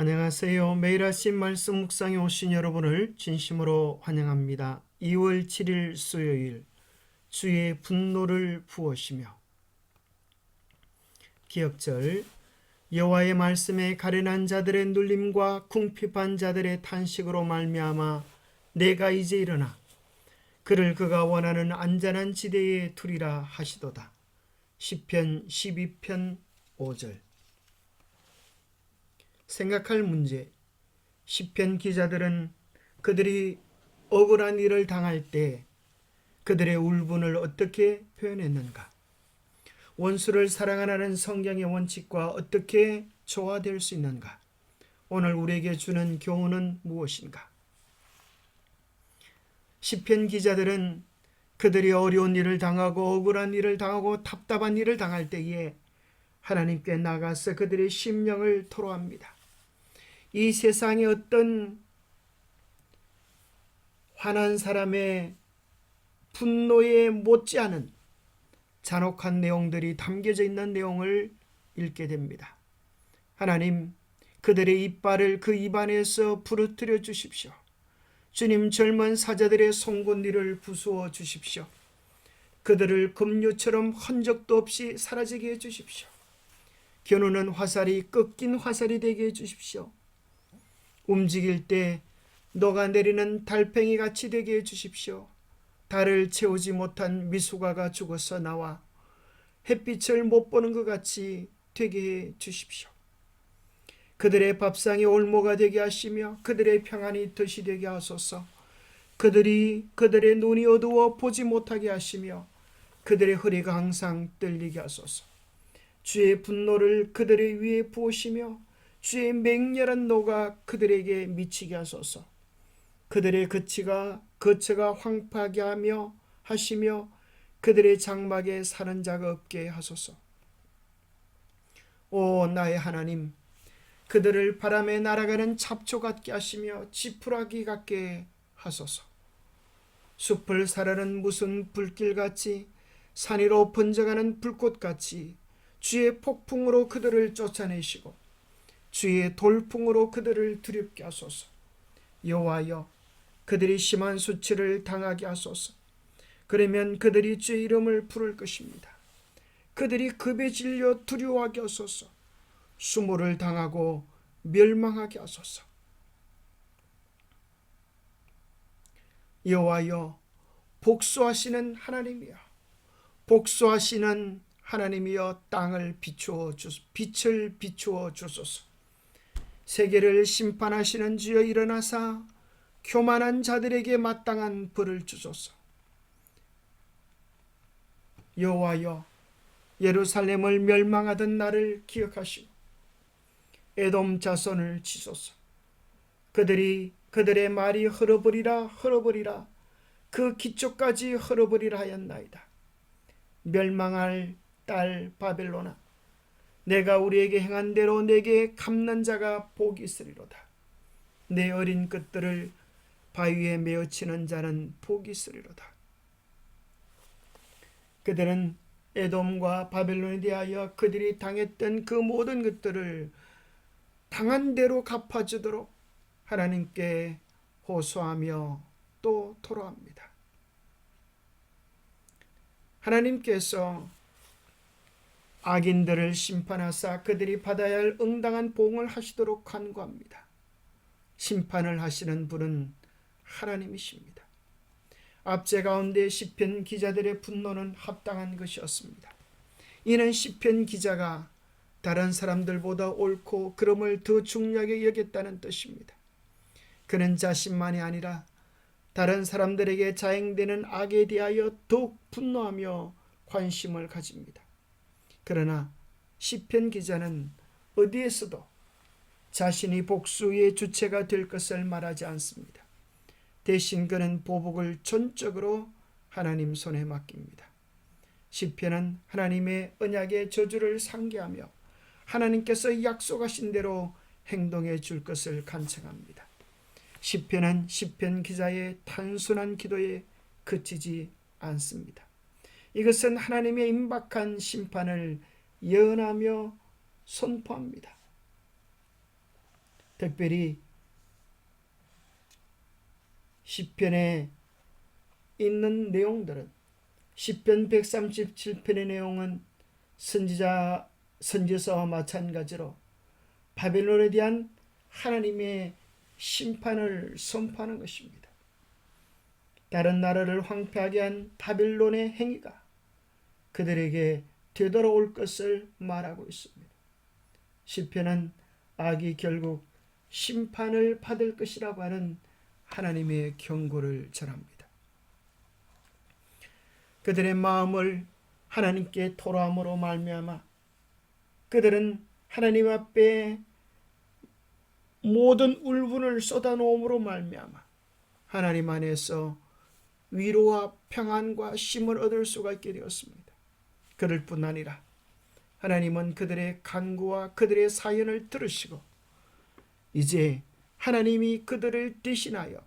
안녕하세요. 매일 아침 말씀 묵상에 오신 여러분을 진심으로 환영합니다. 2월 7일 수요일 주의 분노를 부으시며 기억절 여호와의 말씀에 가련한 자들의 눌림과 궁핍한 자들의 탄식으로 말미암아 내가 이제 일어나 그를 그가 원하는 안전한 지대에 두리라 하시도다. 시편 12편 5절 생각할 문제. 시편 기자들은 그들이 억울한 일을 당할 때 그들의 울분을 어떻게 표현했는가? 원수를 사랑하라는 성경의 원칙과 어떻게 조화될 수 있는가? 오늘 우리에게 주는 교훈은 무엇인가? 시편 기자들은 그들이 어려운 일을 당하고 억울한 일을 당하고 답답한 일을 당할 때에 하나님께 나가서 그들의 심령을 토로합니다. 이 세상에 어떤 화난 사람의 분노에 못지않은 잔혹한 내용들이 담겨져 있는 내용을 읽게 됩니다. 하나님, 그들의 이빨을 그 입안에서 부르뜨려 주십시오. 주님 젊은 사자들의 송곳니를 부수어 주십시오. 그들을 금류처럼 흔적도 없이 사라지게 해 주십시오. 겨누는 화살이 꺾인 화살이 되게 해 주십시오. 움직일 때 녹아내리는 달팽이 같이 되게 해 주십시오. 달을 채우지 못한 미숙아가 죽어서 나와 햇빛을 못 보는 것 같이 되게 해 주십시오. 그들의 밥상이 올모가 되게 하시며 그들의 평안이 덫이 되게 하소서. 그들이 그들의 눈이 어두워 보지 못하게 하시며 그들의 허리가 항상 떨리게 하소서. 주의 분노를 그들의 위에 부으시며 주의 맹렬한 노가 그들에게 미치게 하소서. 그들의 거치가 거처가 황폐하게 하며 하시며 그들의 장막에 사는 자가 없게 하소서. 오 나의 하나님 그들을 바람에 날아가는 잡초 같게 하시며 지푸라기 같게 하소서. 숲을 사르는 무슨 불길같이 산 위로 번져가는 불꽃같이 주의 폭풍으로 그들을 쫓아내시고 주의 돌풍으로 그들을 두렵게 하소서. 여호와여 그들이 심한 수치를 당하게 하소서. 그러면 그들이 주의 이름을 부를 것입니다. 그들이 급에 질려 두려워하게 하소서. 수모를 당하고 멸망하게 하소서. 여호와여 복수하시는 하나님이여 복수하시는 하나님이여 땅을 비추어 주 빛을 비추어 주소서. 세계를 심판하시는 주여 일어나사 교만한 자들에게 마땅한 벌을 주소서. 여호와여 예루살렘을 멸망하던 날을 기억하시고 에돔 자손을 치소서. 그들이 그들의 말이 흘어버리라 흘어버리라 그 기초까지 흘어버리라 하였나이다. 멸망할 딸 바벨로나 내가 우리에게 행한 대로 내게 갚는 자가 복이 있으리로다. 내 어린 것들을 바위에 메어치는 자는 복이 있으리로다. 그들은 에돔과 바벨론에 대하여 그들이 당했던 그 모든 것들을 당한 대로 갚아주도록 하나님께 호소하며 또 토로합니다. 하나님께서 악인들을 심판하사 그들이 받아야 할 응당한 보응을 하시도록 간구합니다. 심판을 하시는 분은 하나님이십니다. 압제 가운데 시편 기자들의 분노는 합당한 것이었습니다. 이는 시편 기자가 다른 사람들보다 옳고 그름을 더 중요하게 여겼다는 뜻입니다. 그는 자신만이 아니라 다른 사람들에게 자행되는 악에 대하여 더욱 분노하며 관심을 가집니다. 그러나 시편 기자는 어디에서도 자신이 복수의 주체가 될 것을 말하지 않습니다. 대신 그는 보복을 전적으로 하나님 손에 맡깁니다. 시편은 하나님의 언약의 저주를 상기하며 하나님께서 약속하신 대로 행동해 줄 것을 간청합니다. 시편은 시편 기자의 단순한 기도에 그치지 않습니다. 이것은 하나님의 임박한 심판을 예언하며 선포합니다. 특별히 시편에 있는 내용들은 시편 137편의 내용은 선지자 선지서와 마찬가지로 바벨론에 대한 하나님의 심판을 선포하는 것입니다. 다른 나라를 황폐하게 한 바벨론의 행위가 그들에게 되돌아올 것을 말하고 있습니다. 시편은 악이 결국 심판을 받을 것이라고 하는 하나님의 경고를 전합니다. 그들의 마음을 하나님께 토로함으로 말미암아 그들은 하나님 앞에 모든 울분을 쏟아놓음으로 말미암아 하나님 안에서 위로와 평안과 쉼을 얻을 수가 있게 되었습니다. 그럴 뿐 아니라 하나님은 그들의 간구와 그들의 사연을 들으시고 이제 하나님이 그들을 대신하여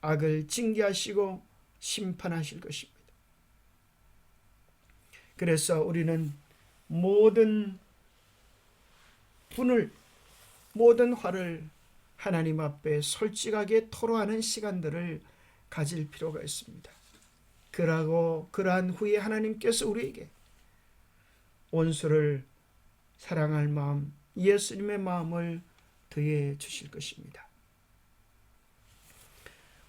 악을 징계하시고 심판하실 것입니다. 그래서 우리는 모든 분을 모든 화를 하나님 앞에 솔직하게 토로하는 시간들을 가질 필요가 있습니다. 그러고 그러한 후에 하나님께서 우리에게 원수를 사랑할 마음, 예수님의 마음을 더해 주실 것입니다.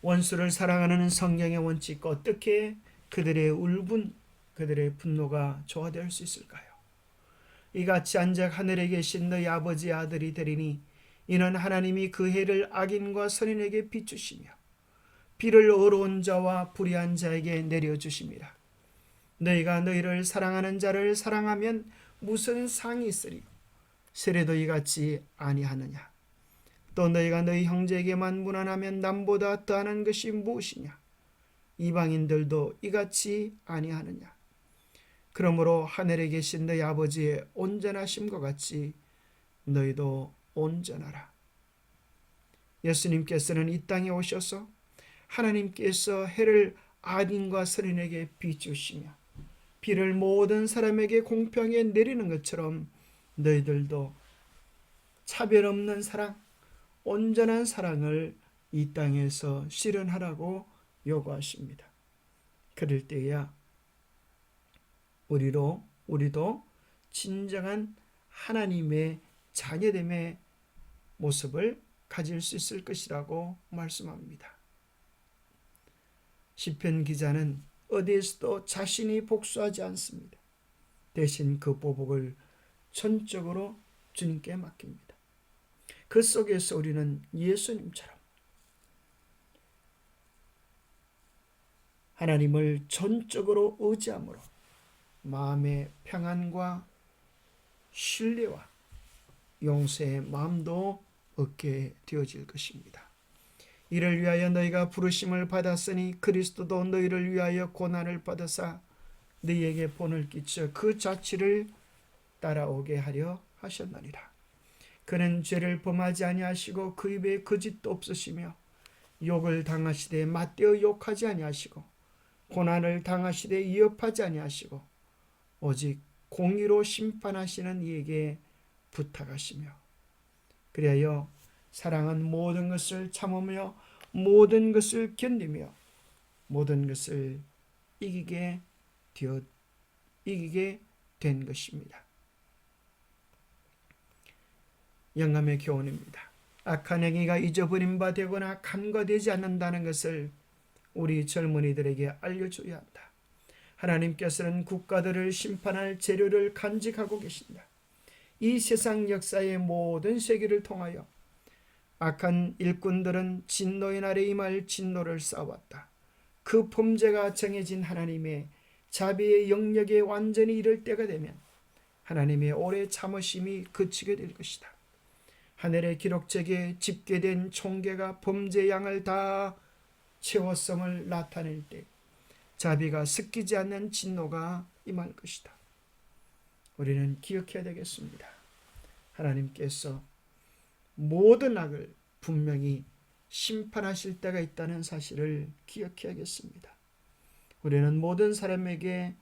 원수를 사랑하는 성경의 원칙과 어떻게 그들의 울분, 그들의 분노가 조화될 수 있을까요? 이같이 안작 하늘에 계신 너희 아버지 아들이 되리니 이는 하나님이 그 해를 악인과 선인에게 비추시며 비를 어려운 자와 불의한 자에게 내려주심이라. 너희가 너희를 사랑하는 자를 사랑하면 무슨 상이 있으리요? 세례도 이같이 아니하느냐? 또 너희가 너희 형제에게만 무난하면 남보다 더하는 것이 무엇이냐? 이방인들도 이같이 아니하느냐? 그러므로 하늘에 계신 너희 아버지의 온전하심과 같이 너희도 온전하라. 예수님께서는 이 땅에 오셔서 하나님께서 해를 아딘과 선인에게 비추시며 비를 모든 사람에게 공평하게 내리는 것처럼 너희들도 차별 없는 사랑, 온전한 사랑을 이 땅에서 실현하라고 요구하십니다. 그럴 때야 우리로 우리도 진정한 하나님의 자녀됨의 모습을 가질 수 있을 것이라고 말씀합니다. 시편 기자는 어디에서도 자신이 복수하지 않습니다. 대신 그 보복을 전적으로 주님께 맡깁니다. 그 속에서 우리는 예수님처럼 하나님을 전적으로 의지함으로 마음의 평안과 신뢰와 용서의 마음도 얻게 되어질 것입니다. 이를 위하여 너희가 부르심을 받았으니 그리스도도 너희를 위하여 고난을 받으사 너희에게 본을 끼쳐 그 자취를 따라오게 하려 하셨나니라. 그는 죄를 범하지 아니하시고 그 입에 거짓도 없으시며 욕을 당하시되 맞대어 욕하지 아니하시고 고난을 당하시되 위협하지 아니하시고 오직 공의로 심판하시는 이에게 부탁하시며 그리하여 사랑은 모든 것을 참으며 모든 것을 견디며 모든 것을 이기게 되어 이기게 된 것입니다. 영감의 교훈입니다. 악한 행위가 잊어버린 바 되거나 간과되지 않는다는 것을 우리 젊은이들에게 알려줘야 한다. 하나님께서는 국가들을 심판할 재료를 간직하고 계신다. 이 세상 역사의 모든 세계를 통하여 악한 일꾼들은 진노의 날에 임할 진노를 쌓았다. 그 범죄가 정해진 하나님의 자비의 영역에 완전히 이를 때가 되면 하나님의 오래 참으심이 그치게 될 것이다. 하늘의 기록책에 집계된 총계가 범죄 양을 다 채워성을 나타낼 때 자비가 섞이지 않는 진노가 임할 것이다. 우리는 기억해야 되겠습니다. 하나님께서 모든 악을 분명히 심판하실 때가 있다는 사실을 기억해야겠습니다. 우리는 모든 사람에게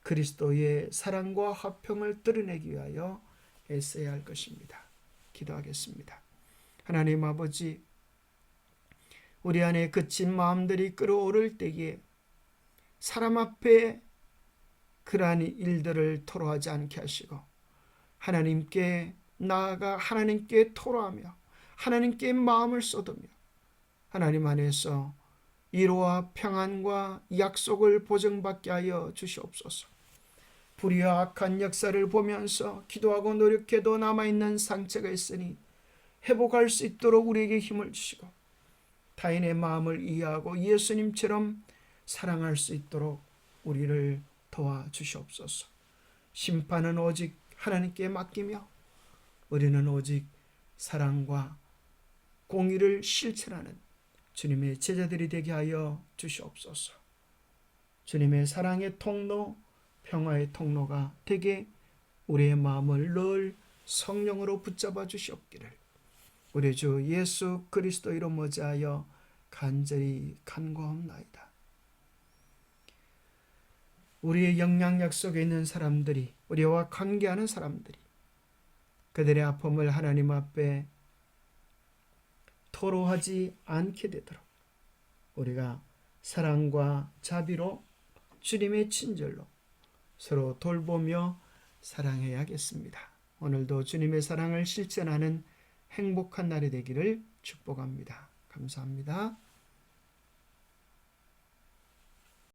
그리스도의 사랑과 화평을 드러내기 위하여 애써야 할 것입니다. 기도하겠습니다. 하나님 아버지, 우리 안에 그친 마음들이 끓어오를 때에 사람 앞에 그러한 일들을 토로하지 않게 하시고 하나님께 나아가 하나님께 토로하며 하나님께 마음을 쏟으며 하나님 안에서 위로와 평안과 약속을 보증받게 하여 주시옵소서. 불의와 악한 역사를 보면서 기도하고 노력해도 남아있는 상처가 있으니 회복할 수 있도록 우리에게 힘을 주시고 타인의 마음을 이해하고 예수님처럼 사랑할 수 있도록 우리를 도와주시옵소서. 심판은 오직 하나님께 맡기며 우리는 오직 사랑과 공의를 실천하는 주님의 제자들이 되게 하여 주시옵소서. 주님의 사랑의 통로, 평화의 통로가 되게 우리의 마음을 늘 성령으로 붙잡아 주시옵기를 우리 주 예수 그리스도 이름 모자하여 간절히 간구하옵나이다. 우리의 영향력 속에 있는 사람들이 우리와 관계하는 사람들이 그들의 아픔을 하나님 앞에 토로하지 않게 되도록 우리가 사랑과 자비로 주님의 친절로 서로 돌보며 사랑해야겠습니다. 오늘도 주님의 사랑을 실천하는 행복한 날이 되기를 축복합니다. 감사합니다.